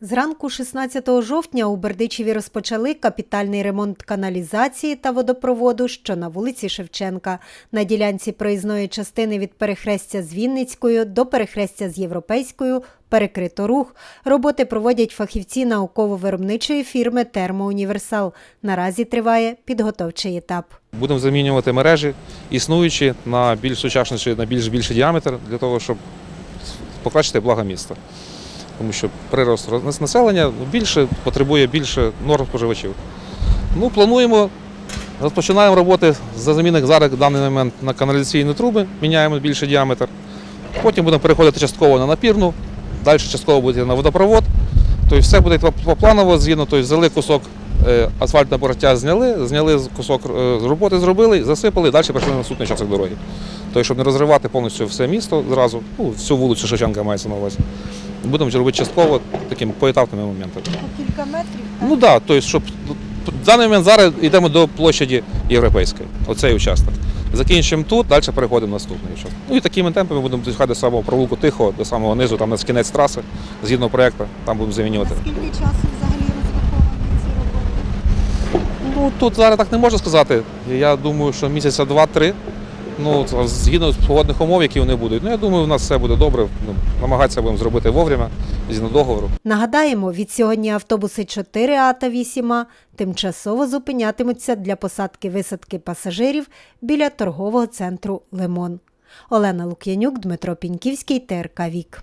Зранку 16 жовтня у Бердичеві розпочали капітальний ремонт каналізації та водопроводу, що на вулиці Шевченка. На ділянці проїзної частини від перехрестя з Вінницькою до перехрестя з Європейською перекрито рух. Роботи проводять фахівці науково-виробничої фірми Термоуніверсал. Наразі триває підготовчий етап. Будемо замінювати мережі існуючі на більш сучасніші, на більш більший діаметр для того, щоб покращити благо міста. Тому що прирост населення більше потребує більше норм споживачів. Ну, плануємо, розпочинаємо роботи за заміни зараз в даний момент на каналізаційні труби, міняємо більший діаметр. Потім будемо переходити частково на напірну, далі частково буде на водопровод. Тобто все буде попланово, згідно, тобто взяли кусок е, асфальтного покриття, зняли, зняли кусок е, роботи, зробили, засипали, далі пішли на наступний участок дороги. Тобто, щоб не розривати повністю все місто зразу, ну, всю вулицю Шевченка мається на увазі. Будемо вже робити частково такими поетапними моментами. По кілька метрів. Ну так, да, тобто, щоб в даний момент зараз йдемо до площаді Європейської, оцей участок. Закінчимо тут, далі переходимо наступний участок. Ну і такими темпами будемо доїхати до самого провулку тихо, до самого низу, там на кінець траси, згідно проєкту, там будемо замінювати. Скільки часу взагалі розраховані ці роботи? Ну тут зараз так не можу сказати. Я думаю, що місяця два-три. Ну, згідно з погодних умов, які вони будуть. Ну, я думаю, у нас все буде добре. Ну, намагатися будемо зробити вовремя, згідно договору. Нагадаємо, від сьогодні автобуси 4А та 8А тимчасово зупинятимуться для посадки-висадки пасажирів біля торгового центру Лимон. Олена Лук'янюк, Дмитро Піньківський, ТРК Вік.